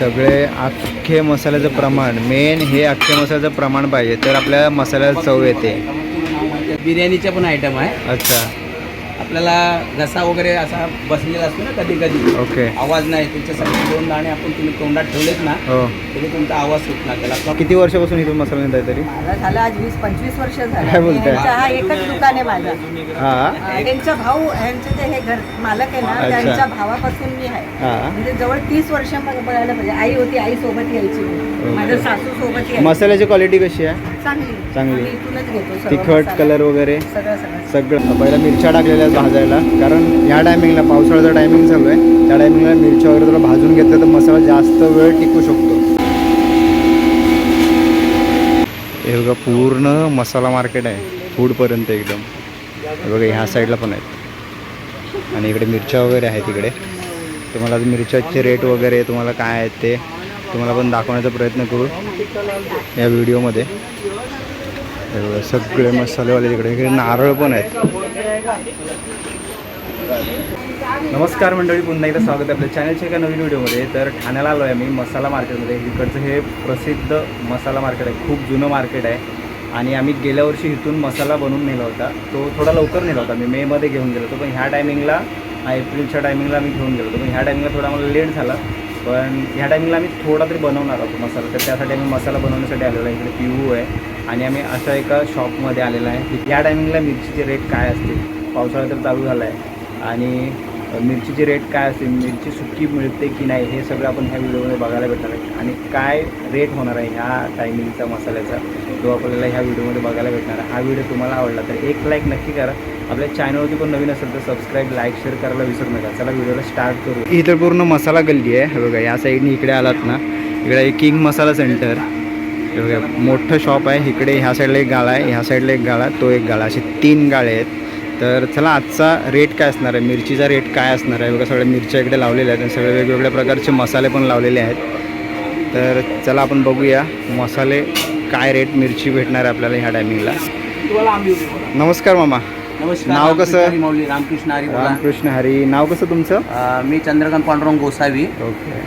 सगळे अख्खे मसाल्याचं प्रमाण मेन हे अख्खे मसाल्याचं प्रमाण पाहिजे तर आपल्या मसाल्याला चव येते. बिर्याणीचे पण आयटम आहे. अच्छा. आपल्याला घसा वगैरे असा बसलेला असतो ना कधी कधी ओके. आवाज नाही त्याच्यासाठी दोन दाणे आपण तुम्ही तोंडात ठेवलेत ना हो. तरी तुमचा आवाज सुटणार त्याला किती वर्षापासून इथून मसाला नेताय तरी? झालं आज वीस पंचवीस वर्ष झालं. काय बोलताय? हा एकच दुकान आहे माझा. हा. त्यांचा भाऊ ह्यांचे जे हे घर मालक आहे ना. त्यांच्या भावापासून मी आहे. हा. म्हणजे जवळ तीस वर्ष मग बघायला पाहिजे आई होती आई सोबत यायची मी. माझ्या सासू सोबत यायची मसाल्याची क्वालिटी कशी आहे? चांगली. चांगली. आम्ही इथूनच घेतो सर्व तिखट मसाला. कलर वगैरे? सगळं सगळं. सगळं. पहिला मिरच्या टाकलेल्या आहेत भाजायला. कारण ह्या टायमिंगला पावसाळ्याचा टायमिंग चालू आहे. त्या टायमिंगला मिरच्या वगैरे थोडं भाजून घेतलं तर मसाला जास्त वेळ टिकू शकतो. हे बघा पूर्ण मसाला मार्केट आहे. फूडपर्यंत एकदम. हे बघा ह्या साईडला पण आहेत. आणि इकडे मिरच्या वगैरे आहेत इकडे. तुम्हाला आज मिरच्याचे रेट वगैरे तुम्हाला काय आहेत ते तुम्हाला पण दाखवण्याचा प्रयत्न करू या व्हिडिओमध्ये हे सगळे मसालेवाले इकडे इकडे नारळ पण आहेत. नमस्कार मंडळी पुन्हा एकदा स्वागत आहे आपल्या चॅनलच्या एका नवीन व्हिडिओमध्ये तर ठाण्याला आलो आहे मी मसाला मार्केटमध्ये इकडचं हे प्रसिद्ध मसाला मार्केट आहे खूप जुनं मार्केट आहे. आणि आम्ही गेल्या वर्षी इथून मसाला बनवून नेला होता. तो थोडा लवकर नेला होता. मी मेमध्ये घेऊन गेलो होतो पण ह्या टायमिंगला एप्रिलच्या टायमिंगला आम्ही घेऊन गेलो होतो. पण ह्या टायमिंगला थोडा आम्हाला लेट झाला. पण ह्या टायमिंगला आम्ही थोडा तरी बनवणार आहोत मसाला. तर त्यासाठी आम्ही मसाला बनवण्यासाठी आलेलो आहे. इकडे पिऊ आहे. आणि आम्ही अशा एका शॉपमध्ये आलेलो आहे. या टायमिंगला मिरचीचे रेट काय असतील? पावसाळा तर चालू झाला आहे आणि मिरचीचे रेट काय असतील? मिरची सुकी मिळते की नाही? हे सगळं आपण ह्या व्हिडिओमध्ये बघायला भेटणार आहे. आणि काय रेट होणार आहे ह्या टायमिंगचा मसाल्याचा तो आपल्याला ह्या व्हिडिओमध्ये बघायला भेटणार आहे. हा व्हिडिओ तुम्हाला आवडला तर एक लाईक नक्की करा. आपल्या चॅनलवरती पण नवीन असेल तर सबस्क्राईब लाईक शेअर करायला विसरू नका. चला व्हिडिओला स्टार्ट करू. इथं पूर्ण मसाला गल्ली आहे. बघा या साईडने इकडे आलात ना. इकडे किंग मसाला सेंटर मोठं शॉप आहे. इकडे ह्या साईडला एक गाळा आहे. ह्या साईडला एक गाळा. तो एक गाळा. असे तीन गाळे आहेत. तर चला आजचा रेट काय असणार आहे? मिरचीचा रेट काय असणार आहे? बघा सगळ्या मिरच्या इकडे लावलेल्या आहेत आणि सगळे वेगवेगळ्या प्रकारचे मसाले पण लावलेले आहेत. तर चला आपण बघूया मसाले काय रेट मिरची भेटणार आहे आपल्याला ह्या टायमिंगला. नमस्कार मामा. नमस्कार नाव कसं? रामकृष्ण हरी रामकृष्ण हरी बोला. रामकृष्ण हरी. नाव कसं तुमचं? मी चंद्रकांत पांडुरंग गोसावी. ओके.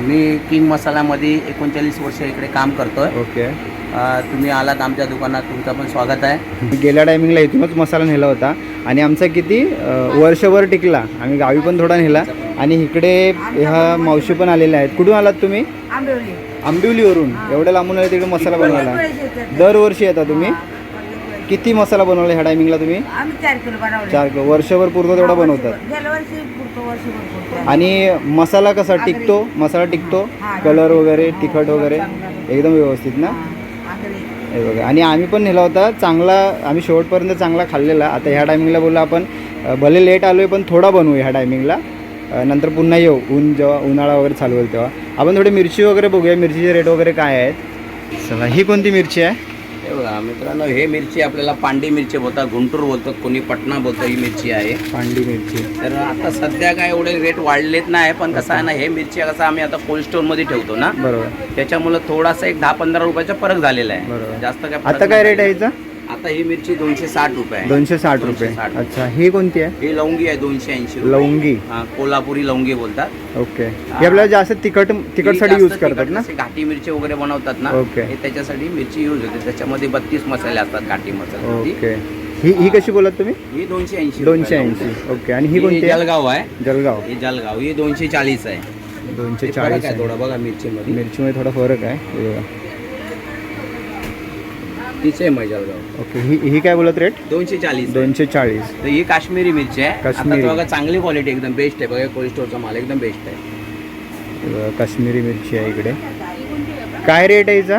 मी किंग मसाल्यामध्ये एकोणचाळीस वर्ष इकडे काम करतोय. ओके. अं, तुम्ही आलात आमच्या दुकानात तुमचं पण स्वागत आहे. गेल्या टायमिंगला इथूनच मसाला नेला होता. आणि आमचा किती अं, वर्षभर टिकला. आम्ही गावी पण थोडा नेला. आणि इकडे ह्या मावशी पण आलेल्या आहेत. कुठून आलात तुम्ही? आंबेवली. आंबिवलीवरून. एवढ्या लांबून आले तिकडे मसाला बनवायला. दरवर्षी येता तुम्ही? हा. किती मसाला बनवला ह्या टायमिंगला तुम्ही? आम्ही चार किलो बनवले. चार किलो. वर्षभर पूर्ण तेवढा बनवतात. गेल्या वर्षी पुरतो वर्षी पुरतो. आणि मसाला कसा टिकतो? मसाला टिकतो? कलर वगैरे तिखट वगैरे? एकदम व्यवस्थित ना? हे बघा. आणि आम्ही पण नेला होता. चांगला आम्ही शेवटपर्यंत चांगला खाल्लेला. आता ह्या टायमिंगला बोलला आपण अ, भले लेट आलो आहे पण थोडा बनवू ह्या टायमिंगला अ, नंतर पुन्हा येऊ. ऊन जेव्हा उन्हाळा वगैरे चालू होईल तेव्हा. आपण थोडी मिरची वगैरे बघूया. मिरचीचे रेट वगैरे काय आहेत? चला ही कोणती मिरची आहे? हे बघा मित्रांनो हे मिरची आपल्याला पांडी मिरची बोलतात गुंटूर बोलतात कोणी पटना बोलतं ही मिरची आहे. पांडी मिरची. तर आता सध्या काय एवढे रेट वाढलेत नाही पण कसं आहे ना हे मिरची कसं आम्ही आता कोल्ड स्टोअरमध्ये ठेवतो ना बरोबर. त्याच्यामुळे थोडासा एक दहा पंधरा रुपयाचा फरक झालेला आहे. बरोबर. जास्त काय आता काय रेट आहे. आता ही मिरची दोनशे साठ रुपये आहे. दोनशे साठ रुपये. 260. अच्छा ही कोणती आहे? ही लवंगी आहे दोनशे ऐंशी रुपये. लवंगी. हा, कोल्हापुरी लवंगी बोलतात. ओके. ही. आपल्याला जास्त तिखट तिखटसाठी यूज करतात ना? घाटी मिरची वगैरे बनवतात ना ओके. हे त्याच्यासाठी मिरची यूज होते. त्याच्यामध्ये बत्तीस मसाले असतात घाटी मसाले ओके. ही ही कशी बोलत तुम्ही? ही दोनशे ऐंशी दोनशे ऐंशी. ओके. आणि ही कोणती आहे? जलगाव आहे. जलगाव. ही जलगाव. ही दोनशे चाळीस आहे. दोनशे चाळीस आहे. थोडा बघा मिरचीमध्ये. मिरचीमध्ये थोडा फरक आहे. हे बघा. तीच आहे मग जलगाव ओके ही ही काय बोलत रेट दोनशे चाळीस दोनशे चाळीस. तर ही काश्मीरी मिरची आहे. आता काश्मीरी. तर बघा चांगली क्वालिटी एकदम बेस्ट आहे. बघा कोल्ड स्टोरचा माल एकदम बेस्ट आहे. काश्मीरी मिरची आहे इकडे. काय रेट आहे हिचा?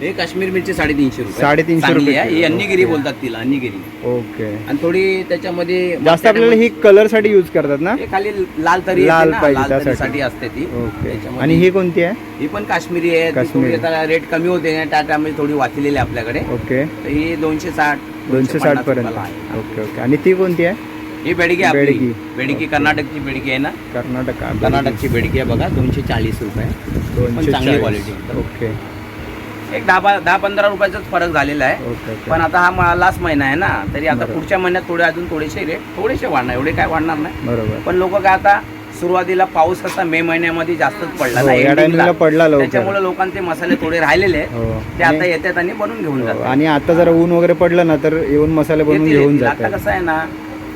हे काश्मीर मिरची साडेतीनशे रुपये. साडेतीनशे चांगली रुपये आहे. ही किलो. अन्नीगिरी ओके. बोलतात तिला अन्नीगिरी. ओके. आणि थोडी त्याच्यामध्ये जास्त आपल्याला ही कलरसाठी यूज करतात ना? हे खाली लाल तरी लाल येते ना, पाहिजे लाल त्यासाठी. तरीसाठी असते ती. ओके. त्याच्यामध्ये- आणि ही कोणती आहे? ही पण काश्मीरी आहे. ती काश्मीरी. थोडी आता रेट कमी होते ना त्या टायमध्ये थोडी वाचलेली आहे आपल्याकडे. ओके. तर ही दोनशे साठ दोनशे साठ पर्यंत. रुपयाला आहे. Okay okay. आणि ती कोणती आहे? ही बेडगी आहे आपली. बेडगी. बेडगी कर्नाटकची बेडगी आहे ना? कर्नाटक कर्नाटकची बेडगी आहे बघा दोनशे चाळीस रुपये. पण चांगली. Quality okay. एक दहा दहा पंधरा रुपयाचाच फरक झालेला आहे. पण आता हा लास्ट महिना आहे ना तरी आता. पुढच्या महिन्यात थोडे अजून थोडेसे रेट थोडेसे वाढणार एवढे काय वाढणार नाही. बरोबर. पण लोक काय आता सुरुवातीला पाऊस कसा मे महिन्यामध्ये जास्तच पडला हो, ना. पडला. त्याच्यामुळे लोकांचे मसाले थोडे राहिलेले आहेत. हो. ते आता येतात आणि बनवून घेऊन हो, जातात. आणि आता जरा ऊन वगैरे पडलं ना तर येऊन मसाले बनवून घेऊन जातात. कसं आहे ना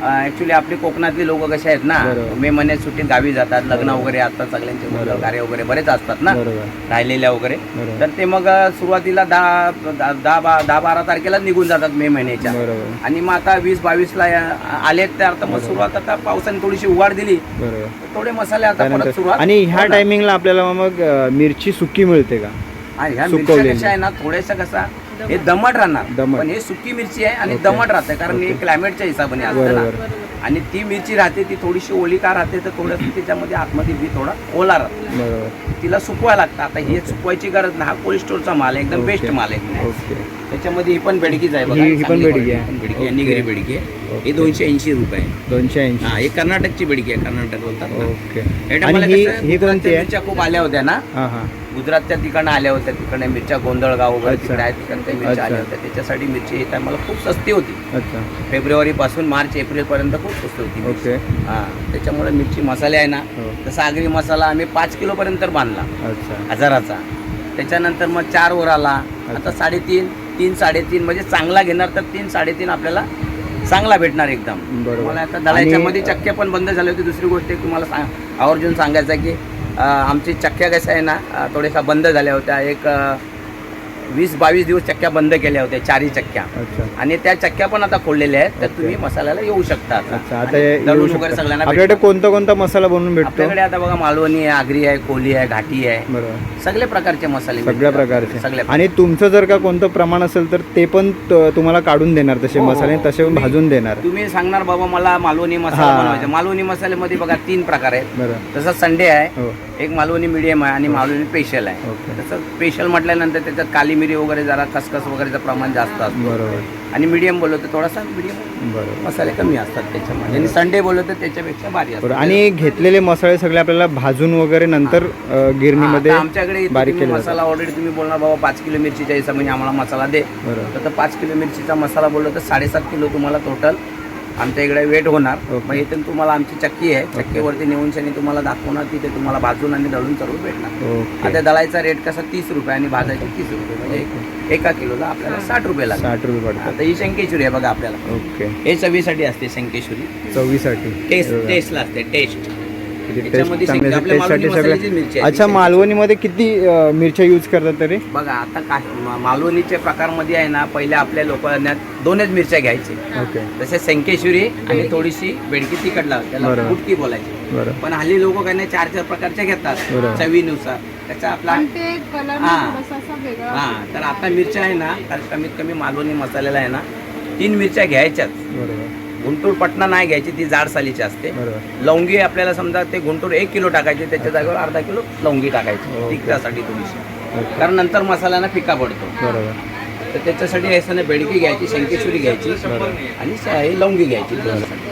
ऍक्च्युली आपले कोकणातले लोक कसे आहेत ना. मे महिन्यात सुट्टीत गावी जातात लग्न. वगैरे असतात सगळ्यांचे. कार्य वगैरे बरेच असतात ना राहिलेल्या वगैरे. तर ते मग सुरुवातीला दहा दहा दहा बारा तारखेला निघून जातात मे महिन्याच्या आणि मग आता वीस बावीसला आलेत तर आता मग. सुरुवात आता पावसाने थोडीशी उघाड दिली थोडे मसाले आता परत सुरुवात आणि ह्या. टायमिंगला आपल्याला मग मिरची सुकी मिळते का ह्या मिरच्या. कशा आहे ना थोड्याशा कसा हे दमट राहणार दमट. पण हे सुकी मिरची आहे आणि. दमट राहते कारण हे. क्लायमेटच्या हिशोबाने असतं ना बरोबर आणि ती मिरची राहते ती थोडीशी ओली का राहते तर थोडंसं त्याच्यामध्ये आतमध्ये बी थोडा ओला राहतो बरोबर तिला सुकवायला लागतं आता हे सुकवायची गरज नाही हा कोल्ड स्टोरचा माल आहे एकदम. बेस्ट माल आहे ओके त्याच्यामध्ये ही पण बेडकीच आहे बघा ही- ही पण चांगली बेडकी quality आहे. पण बेडकी आहे ओके. निगरी बेडकी आहे. ही दोनशे ऐंशी रुपये आहे. दोनशे ऐंशी हा हे कर्नाटकची बेडकी आहे कर्नाटक बोलतात ना. ओके आणि ही ही कोणती आहे खूप आल्या होत्या ना हां हां गुजरातच्या तिकडनं आल्या होत्या. तिकडे मिरच्या गोंधळगाव वगैरे. तिकडे आहेत तिकडच्या मिरच्या आल्या. होत्या. त्याच्यासाठी मिरची येत मला खूप सस्ती होती. अच्छा. फेब्रुवारी पासून मार्च एप्रिल पर्यंत खूप स्वस्त होती. ओके. हा त्याच्यामुळे मिरची मसाले आहे ना हो. तसा आगरी मसाला आम्ही पाच किलो पर्यंत बांधला हजाराचा. त्याच्यानंतर मग चार वर आला आता. साडेतीन तीन साडेतीन म्हणजे चांगला घेणार तर तीन साडेतीन आपल्याला चांगला भेटणार एकदम. बरोबर. मला आता दलाच्या आणि- मध्ये चक्क्या पण बंद झाल्या होती. दुसरी गोष्ट तुम्हाला सांग आवर्जून सांगायचं आहे की आमची चक्क्या कशा आहे ना थोड्याशा बंद झाल्या होत्या. एक वीस बावीस दिवस चक्क्या बंद केल्या होत्या चारही चक्क्या. अच्छा. आणि त्या चक्क्या पण आता खोललेल्या आहेत तर. तुम्ही मसाल्याला येऊ शकता आता. अच्छा आता आणि येऊ दळून वगैरे शकता सगळ्यांना आपल्याकडे भेटतं. कोणता कोणता मसाला बनवून भेटतो? आपल्याकडे आता बघा मालवणी आहे आगरी आहे कोली आहे घाटी आहे. बरोबर. सगळे प्रकारचे मसाले सगळ्या. प्रकारचे. सगळ्या आणि तुमचं जर का कोणतं प्रमाण असेल तर ते पण त- तुम्हाला काढून देणार तसे हो, हो, मसाले हो. तसे पण तुम्ही- भाजून देणार. तुम्ही सांगणार बाबा मला मालवणी मसाला हा. बनवायचा. मालवणी मसाल्यामध्ये बघा तीन प्रकार आहेत. बरं तसं संडे आहे हो. एक मालवणी मिडियम आहे आणि मालवणी स्पेशल आहे. ओके. तसं स्पेशल म्हटल्यानंतर त्याच्यात काली मिरी वगैरे जरा खसखस वगैरेचं प्रमाण जास्त असतं. बरोबर. आणि मिडियम बोललो तर थोडासा मिडियम बरोबर. मसाले कमी असतात त्याच्यामध्ये. आणि संडे बोललो तर त्याच्यापेक्षा भारी बरोबर असतात आणि घेतलेले मसाले सगळे आपल्याला भाजून वगैरे नंतर अ, गिरणीमध्ये आता आमच्याकडे इथे बारीक तुम्ही केले मसाला ऑलरेडी तुम्ही बोलणार बाबा पाच किलो मिरचीच्या हिशोबाने आम्हाला मसाला दे. बरोबर. तर पाच किलो मिरचीचा मसाला बोललो तर साडेसात किलो तुम्हाला टोटल आमच्या इकडे वेट होणार. मग इथून तुम्हाला आमची चक्की आहे. चक्कीवरती नेऊन शनी तुम्हाला दाखवणार तिथे तुम्हाला भाजून आणि दळून सर्व भेटणार. आता दळायचा रेट कसा? तीस रुपये आणि भाजायचे तीस रुपये. म्हणजे एक- किलोला आपल्याला साठ रुपये लागतात. साठ रुपये आता ही शंकेश्वरी आहे बघा आपल्याला. ओके. हे चवीसाठी असते शंकेश्वरी. चवीसाठी. टेस्ट. टेस्टला असते टेस्ट. टेस्ट चांगले आपल्या टेस्टसाठी मालवणी सगळे मसाल्याची मिरची आहे, अच्छा ती मालवणीमध्ये किती अ, मिरच्या यूज करतात तरी? बघा आता काय मा- मालवणीच्या प्रकारमध्ये आहे ना पहिले आपल्या लोकांना दोनच मिरच्या घ्यायचे. ओके. तसे संकेश्वरी आणि थोडीशी बेडकी तिखट लावते त्याला बरोबर. बोलायची. बरं पण हल्ली लोक काही नाही चार चार प्रकारच्या घेतात. चवीनुसार. त्याचा आपला पण ते कलर हा. थोडासा असा वेगळा हा तर आता मिरच्या आहे ना तर कमीत कमी मालवणी मसाल्याला आहे ना तीन मिरच्या घ्यायच्याच. बरोबर. गुंटूर पटना नाही घ्यायची ती जाड सालीची असते. बरोबर. लवंगी आपल्याला समजा ते गुंटूर एक किलो टाकायचे त्याच्या जागेवर अर्धा किलो लवंगी टाकायची ओके. तिखटासाठी थोडीशी. ओके. कारण नंतर मसाल्याना फिका पडतो. बरोबर. तर त्याच्यासाठी असताना बेडकी घ्यायची शंकेश्वरी घ्यायची आणि स- हे लवंगी घ्यायची.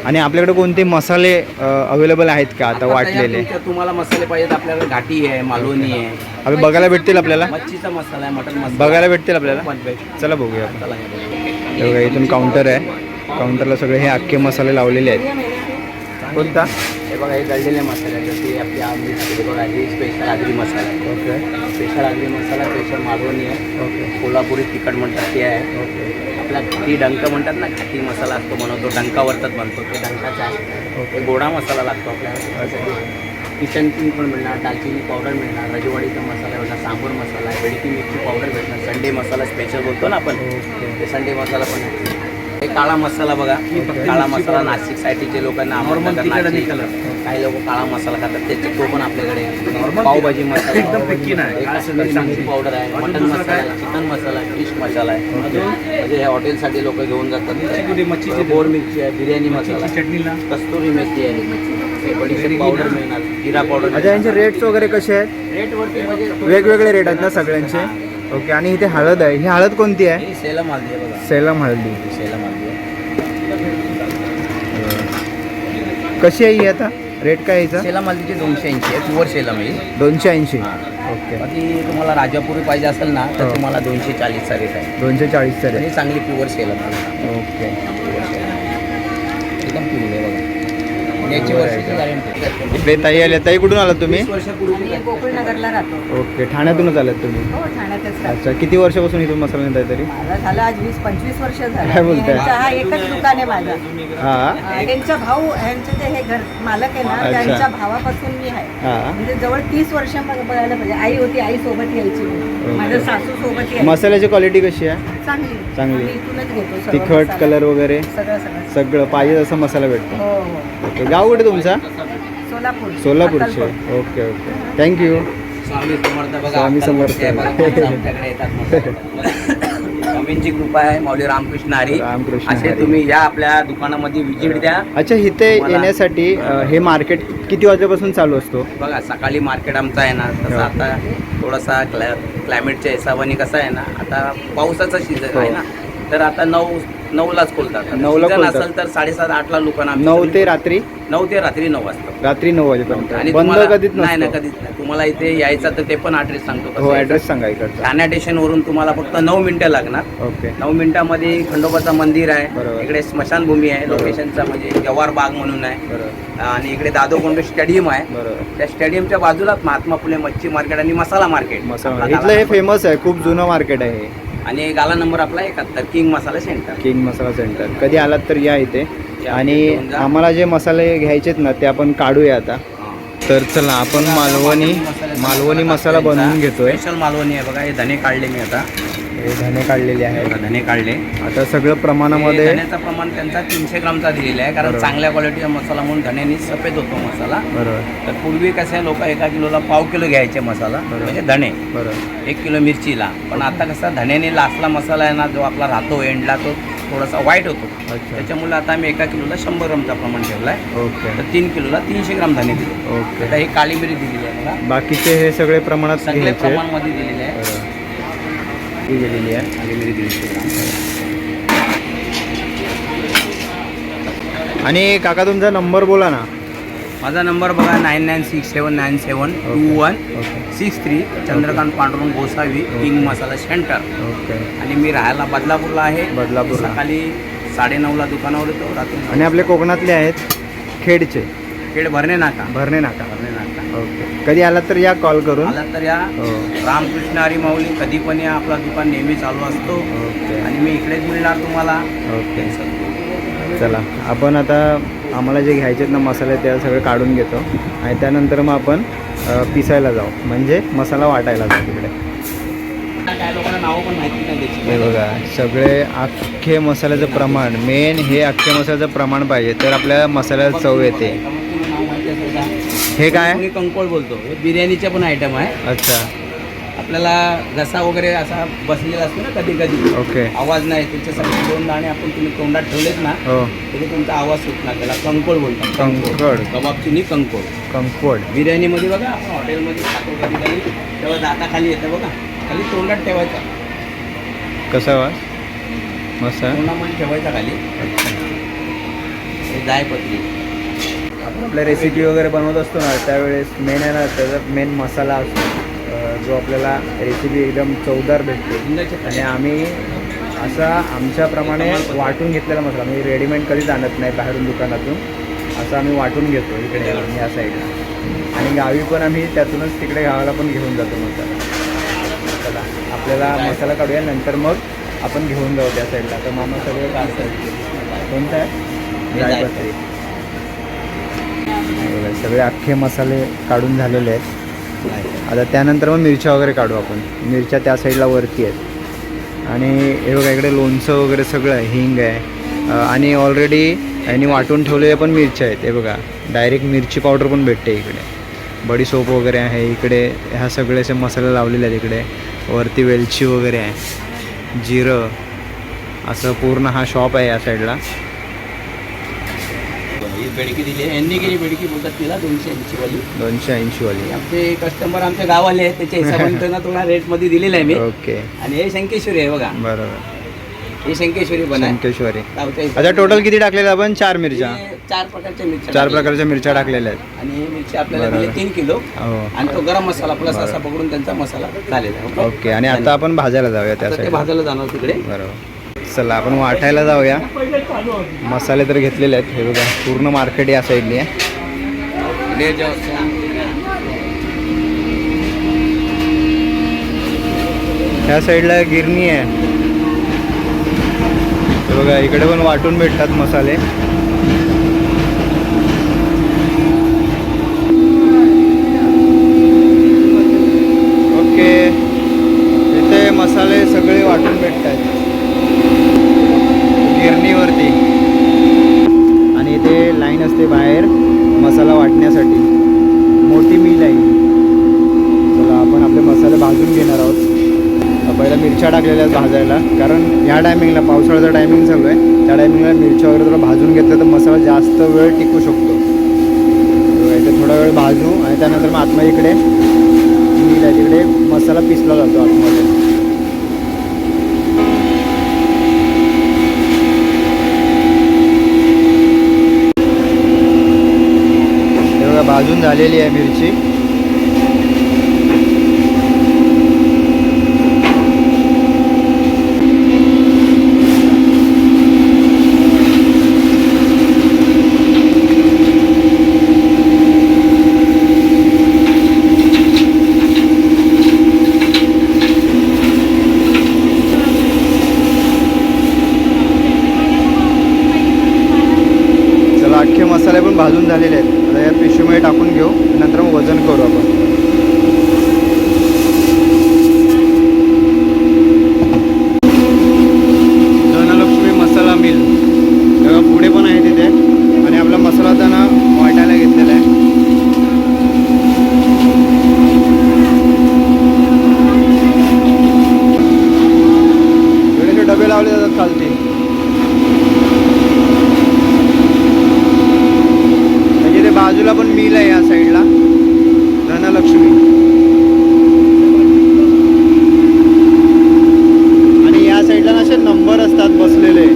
आणि आपल्याकडे कोणते मसाले अवेलेबल आहेत का आता आता वाटलेले? तुमच्या- तुम्हाला मसाले पाहिजेत आपल्याकडे घाटी आहे मालवणी आहे. बघायला भेटतील आपल्याला? मच्छीचा मसाला आहे मटन मसाला. बघायला भेटतील आपल्याला? चला बघूया आपण. हे बघा इथून काउंटर आहे. काउंटरला सगळे हे अख्खे मसाले लावलेले आहेत. कोणता? हे बघा हे दळलेले मसाले आहेत. जसे आपली आम्ही हे बघा हे स्पेशल आगरी मसाला आहे. Okay. Special Agri masala special Malvani आहे. ओके. कोल्हापुरी तिखट म्हणतात ते आहे. ओके. आपला घाटी डंक म्हणतात ना घाटी मसाला असतो बनवतो डंकावरतात बनतो. ते डंकाचा आहे. ओके. गोडा मसाला लागतो आपल्याला. किचन किंग पण मिळणार दालचिनी पावडर मिळणार रजवाडीचा मसाला भेटणार सांबर मसाला आहे बेडकी मिरची पावडर भेटणार संडे मसाला स्पेशल बोलतो ना आपण. ते संडे मसाला पण आहे. हे काळा मसाला बघा. काळा मसाला नाशिक साईडचे लोकांना. काही लोक काळा मसाला खातात. त्याचे तो पण आपल्याकडे. पावभाजी मसाला एक काश्मीरी मिरची पावडर आहे मटन मसाला. आहे चिकन मसाला आहे फिश मसाला आहे. म्हणजे हे हॉटेलसाठी लोक घेऊन जातात. बोर मिरची आहे बिर्याणी मसाला आहे. कस्तुरी मेथी आहे. पावडर मिळणार. जिरा पावडर यांचे रेट्स वगैरे कसे आहेत? रेटवरती म्हणजे वेगवेगळे रेट आहेत ना सगळ्यांचे? ओके आणि इथे हळद आहे. ही हळद कोणती आहे? ही सेलम आहे बघा. सेलम हळदी. सेलम आहे. कशी आहे ही आता? रेट काय यायचा सेलम हल्दीचे दोनशे ऐंशी आहे. प्युअर सेलम आहे दोनशे ऐंशी. ओके. बाकी तुम्हाला राजापुरी पाहिजे असेल ना तर हो. तुम्हाला दोनशे चाळीसचा रेट आहे. दोनशे चाळीसचा आणि रेट चांगली प्युअर सेलम आहे. ओके. याची वर्षाची गॅरंटी इकडे ताई आल्या. ताई कुठून आलात तुम्ही? वीस वर्षापूर्वी आम्ही गोकुळनगरला राहतो. ओके ठाण्यातूनच आलात तुम्ही? हो ठाण्यातच राहतो. अच्छा किती वर्षापासून इथून मसाला नेताय तरी? मला झालं आज वीस पंचवीस वर्ष काय झालं बोलताय? हा एकच दुकान आहे माझा. हा? अं, भाऊ जे हे घर मालक आहे ना अच्छा. त्यांच्या भावापासून मी आहे. हा. म्हणजे जवळ तीस वर्ष मला बघायला पाहिजे. आई होती आई सोबत यायची. मी. माझ्या सासू सोबत यायची. मसाल्याची क्वालिटी कशी आहे? चांगली. चांगली. आम्ही इथूनच घेतो सर्व तिखट मसाला. कलर वगैरे? सगळं सगळं. सगळं पाहिजे तसं मसाला भेटतो. हो हो. ओके गाव कुठे तुमचा सोलापूर सोलापूरचे. Okay okay thank you Swami Samarth बघा स्वामी समर्थ. अक्कलकोटचे बघा, माणसं आमच्याकडे येतात स्वामींची कृपा आहे माऊली रामकृष्ण हरी रामकृष्ण असे हरी. तुम्ही या आपल्या दुकानामध्ये व्हिजिट द्या अच्छा इथे तुम्हाला- येण्यासाठी अ, हे मार्केट किती वाजेपासून चालू असतो बघा सकाळी मार्केट आमचं आहे ना तसं हो. आता थोडासा क्ला क्लायमेटच्या हिशोबाने कसं आहे ना आता पावसाचा सीझन हो. आहे ना तर आता नऊ नऊलाच खोलतात. नऊला सीझन खोलतात. असेल तर साडेसात आठला लोकांना आम्ही नऊ ते रात्री? नऊ ते रात्री नऊ वाजता. रात्री नऊ वाजेपर्यंत. आणि बंद तुम्हाला- कधीच नाही ना नसतो. कधीच नाही. तुम्हाला इथे यायचं तर ते पण ॲड्रेस सांगतो कसं हो यायचं. ॲड्रेस सांगा इकडचा. ठाणा स्टेशनवरून तुम्हाला फक्त नऊ मिनिटं लागणार. ओके. नऊ मिनिटामध्ये खंडोबाचं मंदिर आहे. इकडे स्मशानभूमी आहे. बरोबर. लोकेशनचा म्हणजे जव्हार बाग म्हणून आहे. बरोबर. आणि इकडे दादोकोंड स्टेडियम आहे. बरोबर. त्या स्टेडियमच्या बाजूलाच महात्मा फुले मच्छी मार्केट आणि मसाला मार्केट मसाला इथलं हे फेमस आहे. खूप जुनं मार्केट आहे हे. आणि गाला नंबर आपला एकाहत्तर king masala centre king masala centre कधी आलात तर या इथे. आणि. आम्हाला जे मसाले घ्यायचेत ना ते आपण काढूया आता. तर चला आपण मालवणी मालवणी मसाला बनवून घेतोय. स्पेशल मालवणी आहे बघा हे धने काढले मी आता. हे धने काढलेले हे बघा, धने काढले. आता सगळं हे प्रमाणामध्ये धण्याचं प्रमाण त्यांचा तीनशे ग्रामचा दिलेला आहे कारण बरोबर. चांगल्या क्वालिटीचा मसाला म्हणून धण्यानी सफेद होतो मसाला. बरोबर. तर पूर्वी कसे लोक एका किलोला पाव किलो घ्यायचे मसाला बरोबर. म्हणजे धणे बरोबर. एक किलो मिरचीला. पण आता कसा धण्याने लास्टला मसाला आहे ना जो आपला राहतो एंडला तो थोडासा वाईट होतो. अच्छा. त्याच्यामुळे आता आम्ही एका किलोला शंभर ग्रामचा प्रमाण ठेवला आहे. ओके. तर तीन किलोला तीनशे ग्राम धणे दिले. ओके. आता ही काळी मिरी दिलेली आहे मला बाकीचे हे सगळे प्रमाणात सगळे घ्यायचे. प्रमाणमध्ये दिलेले आहे. बरोबर. ही गेलेली आहे मिरी दीडशे ग्राम आणि काका तुमचा नंबर बोला ना. माझा नंबर बघा nine nine six seven nine seven two one six three Chandrakant Pandurang Gosavi king masala centre. Okay. आणि मी राहायला बदलापूरला आहे. बदलापूरला. सकाळी साडेनऊला दुकानावर येतो रात्री आणि आपले कोकणातले आहेत खेडचे. खेड भरणे नाका. भरणे नाका. भरणे नाका. ओके. कधी आलात तर या कॉल करून. आला तर या. हो. रामकृष्ण हरी माऊली कधी पण या आपला दुकान नेहमी चालू असतो. ओके. आणि मी इकडेच मिळणार तुम्हाला. ओके. चला आपण आता आम्हाला जे घ्यायचे आहेत ना मसाले ते सगळे काढून घेतो. आणि त्यानंतर मग आपण अ, पिसायला जाऊ. म्हणजे मसाला वाटायला जाऊ तिकडे. काय लोकांना नावं पण माहिती नाही त्याची हे बघा सगळे अख्खे मसाल्याचं प्रमाण मेन हे अख्खे मसाल्याचं प्रमाण पाहिजे तर आपल्या मसाल्याला चव येते नाव माहिती असेल का? हे काय? कोणी कंकोळ बोलतो. हे बिर्याणीचे पण आयटम आहे. अच्छा. आपल्याला घसा वगैरे असा बसलेला असतो ना कधी कधी ओके. आवाज नाही त्याच्यासाठी दोन दाणे आपण तुम्ही तोंडात ठेवलेत ना हो. तरी तुमचा आवाज सुटणार त्याला कंकोळ बोलतात. कंकड कबाबची कंकोळ कंकोड बिर्याणीमध्ये बघा आपण हॉटेलमध्ये खातो कधी कधी तेव्हा दाता खाली येतं बघा. खाली तोंडात ठेवायचा. कसा वास मस्त? तोंडामध्ये ठेवायचा खाली. जायपत्री. आपल्या रेसिपी वगैरे बनवत असतो ना त्यावेळेस मेन आहे ना त्याचा मेन मसाला असतो. जो आपल्याला रेसिपी एकदम चवदार भेटते. आणि आम्ही असा आमच्याप्रमाणे वाटून घेतलेला मसाला म्हणजे रेडीमेड कधीच आणत नाही बाहेरून दुकानातून. असं आम्ही वाटून घेतो इकडे या साईडला आणि गावी पण आम्ही त्यातूनच तिकडे गावाला पण घेऊन जातो मसाला. चला आपल्याला मसाला काढूया नंतर मग आपण घेऊन जाऊ त्या साईडला तर मामा सगळं कोणतं आहे? बघा, सगळे अख्खे मसाले काढून झालेले आहेत. आता त्यानंतर मग मिरच्या वगैरे काढू आपण. मिरच्या त्या साईडला वरती आहेत. आणि हे बघा इकडे लोणचं वगैरे सगळं आहे हिंग आहे. आणि ऑलरेडी यांनी वाटून ठेवलेले पण मिरच्या आहेत. हे बघा डायरेक्ट मिरची पावडर पण भेटते इकडे. बडी सोप वगैरे आहे. इकडे ह्या सगळे असे मसाले लावलेले आहेत इकडे. वरती वेलची वगैरे आहे. जिरं. असं पूर्ण हा शॉप आहे या साईडला बेडकी दिली आहे. यांनी केली बेडकी बोलतात तिला दोनशे ऐंशी वाली. दोनशे ऐंशीवाली आमचे कस्टमर आमच्या गावाले आहेत त्याच्या हिशोबाने त्यांना थोडा रेटमध्ये दिलेला आहे मी. ओके. आणि हे शंकेश्वरी आहे बघा. बरोबर. हे शंकेश्वरी पण आहे. शंकेश्वरी. गावच्या आता. टोटल किती टाकलेलं आपण? चार मिरच्या. हे चार प्रकारच्या मिरच्या चार टाकल्या. प्रकारच्या मिरच्या टाकलेल्या आहेत. आणि हे मिरची आपल्याला बरोबर. दिली तीन किलो. हो. आणि तो गरम मसाला प्लस असा पकडून त्यांचा मसाला झालेला आहे. ओके? आणि आता आपण भाजायला जाऊया आता ते साईडला भाजायला जाणार तिकडे. बरोबर. चला आपण वाटायला जाऊया. मसाले तर घेतलेले आहेत. हे बघा पूर्ण मार्केट या साईडने ह्या साईडला गिरणी आहे. बघा इकडे पण वाटून भेटतात मसाले. ओके. इथे मसाले सगळे वाटून भेटतात आहेत आणि इथे लाईन असते बाहेर मसाला वाटण्यासाठी. मोठी मिल आहे चला आपण आपले मसाले भाजून घेणार आहोत. पहिल्या मिरच्या टाकलेल्या भाजायला. कारण ह्या टायमिंगला पावसाळ्याचा टायमिंग चालू आहे. त्या टायमिंगला मिरच्या वगैरे थोडं भाजून घेतलं तर मसाला जास्त वेळ टिकू शकतो. इथे थोडा वेळ भाजू आणि त्यानंतर मग आतमध्ये इकडे मिल आहे. तिकडे मसाला पिसला जातो आतमध्ये हे बघा भाजून झालेली आहे मिरची चला अख्खे मसाले पण भाजून झालेले आहेत आता या पिशवीमध्ये टाकून घेऊ नंतर मग वजन करू आपण धनलक्ष्मी मसाला मिल तेव्हा पुढे पण आहे तिथे आणि आपला मसाला त्यांना वाटायला घेतलेला आहे वेगळे डबे लावले जातात खालती म्हणजे ते बाजूला पण मिल आहे या साईडला धनलक्ष्मी आणि या साईडला ना असे नंबर असतात बसलेले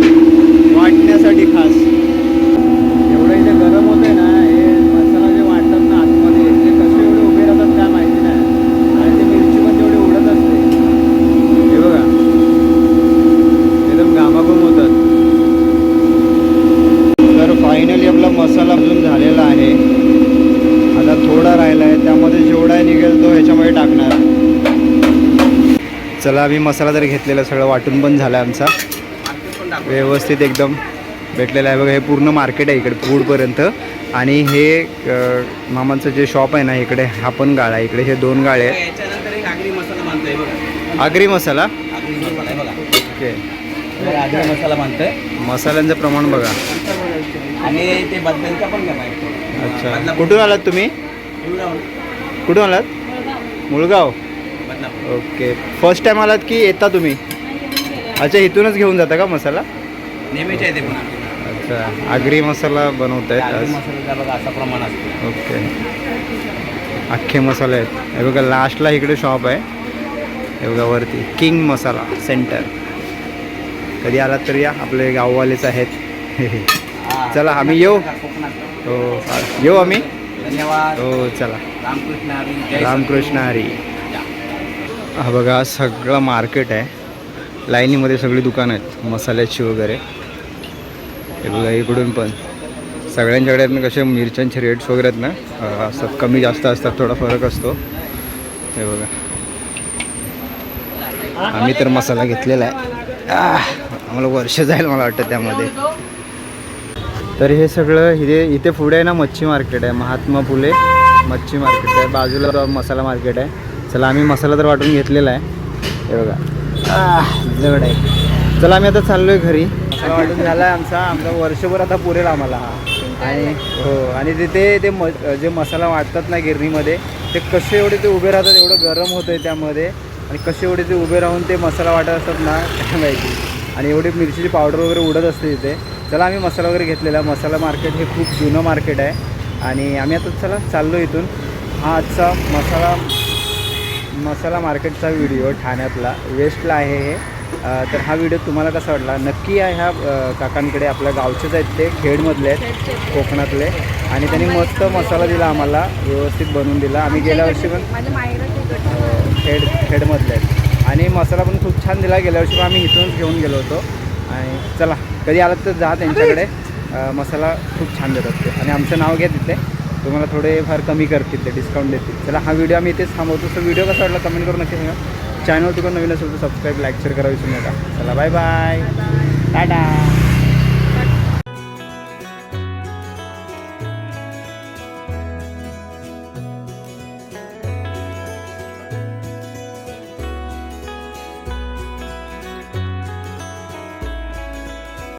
वाटण्यासाठी खास एवढं इथे गरम होते ना हे मसाला जे वाटतात ना आतमध्ये ते कसे एवढे उभे राहतात काय माहिती नाही आणि ते मिरची पण तेवढी उडत असते हे बघा एकदम घामाघूम होतात तर फायनली आपला मसाला अजून झालेला आहे आता थोडा राहिला आहे त्यामध्ये जेवढा निघेल तो ह्याच्यामध्ये टाकणार चला आम्ही मसाला जर घेतलेला सगळं वाटून पण झाला आमचा. व्यवस्थित एकदम भेटलेलं आहे. बघा हे पूर्ण मार्केट आहे इकडे फूडपर्यंत आणि हे मामांचं जे शॉप आहे ना इकडे हा पण गाळा आहे. इकडे हे दोन गाळे आहेत. आगरी मसाला? ओके. मसाला बांधतोय मसाल्यांचं प्रमाण बघा. आणि ते बदलांचा पण अच्छा. कुठून आलात तुम्ही? कुठून आलात? मुळगाव. ओके. फर्स्ट टाइम आलात की येता तुम्ही? अच्छा इथूनच घेऊन जाता का मसाला? नेहमीचे आहे ते पण. अच्छा आगरी मसाला बनवत आहेत बघा असा प्रमाण असतो. ओके. अख्खे मसाले आहेत. हे बघा लास्टला इकडे शॉप आहे. हे बघा वरती. किंग मसाला सेंटर कधी आलात तर या. आपले गाववालेच आहेत. चला, आम्ही येऊ. हो. येऊ आम्ही? धन्यवाद. हो चला. रामकृष्ण हरी. रामकृष्ण हरी. हा बघा सगळं मार्केट आहे. लाईनीमध्ये सगळी दुकानं आहेत मसाल्याची वगैरे. हे बघा इकडून पण. सगळ्यांच्याकडे आहेत ना कसे मिरच्यांचे रेट्स वगैरे आहेत ना अं, असतात कमी जास्त असतात थोडा फरक असतो. हे बघा. आम्ही तर मसाला घेतलेला आहे. आम्हाला वर्ष जाईल मला वाटतं त्यामध्ये. तर हे सगळं इथे इथे पुढे आहे ना मच्छी मार्केट आहे. महात्मा फुले मच्छी मार्केट आहे. बाजूला मसाला मार्केट आहे. चला आम्ही मसाला तर वाटून घेतलेला आहे. हे बघा. जड आहे. चला आम्ही आता चाललो आहे घरी. मसाला वाटून झाला आहे आमचा. आमचा वर्षभर आता पुरेल आम्हाला. हा आणि हो आणि तिथे ते म जे मसाला वाटतात ना गिरणीमध्ये ते कसे एवढे ते उभे राहतात एवढं गरम होतं आहे त्यामध्ये. आणि कसे एवढे ते उभे राहून ते मसाला वाटत असतात ना काय माहिती. आणि एवढी मिरचीची पावडर वगैरे उडत असते तिथे. चला आम्ही मसाला वगैरे घेतलेला. मसाला मार्केट हे खूप जुनं मार्केट आहे. आणि आम्ही आता चला चाललो इथून. हा आजचा मसाला मसाला मार्केटचा व्हिडिओ ठाण्यातला वेस्टला आहे हे. तर हा व्हिडिओ तुम्हाला कसा वाटला? नक्की या ह्या काकांकडे आपल्या गावचेच आहेत ते खेडमधले आहेत कोकणातले. आणि त्यांनी मस्त मसाला दिला आम्हाला व्यवस्थित बनवून दिला. आम्ही गेल्या वर्षी पण खेड खेडमधले आहेत. आणि मसाला पण खूप छान दिला. गेल्या वर्षी पण आम्ही इथूनच घेऊन गेलो होतो. आणि चला कधी आलात तर जा त्यांच्याकडे. मसाला खूप छान देतात ते. आणि आमचं नाव घ्या तिथे. तुम्हाला थोडे फार कमी करतील ते डिस्काउंट देतील. चला हा व्हिडिओ आम्ही इथेच थांबवतो. तर व्हिडिओ कसा वाटला कमेंट करून नक्की सांगा. चॅनल तुला नवीन असेल तर सबस्क्राईब लाईक शेअर करा विसरू नका. चला बाय बाय टाटा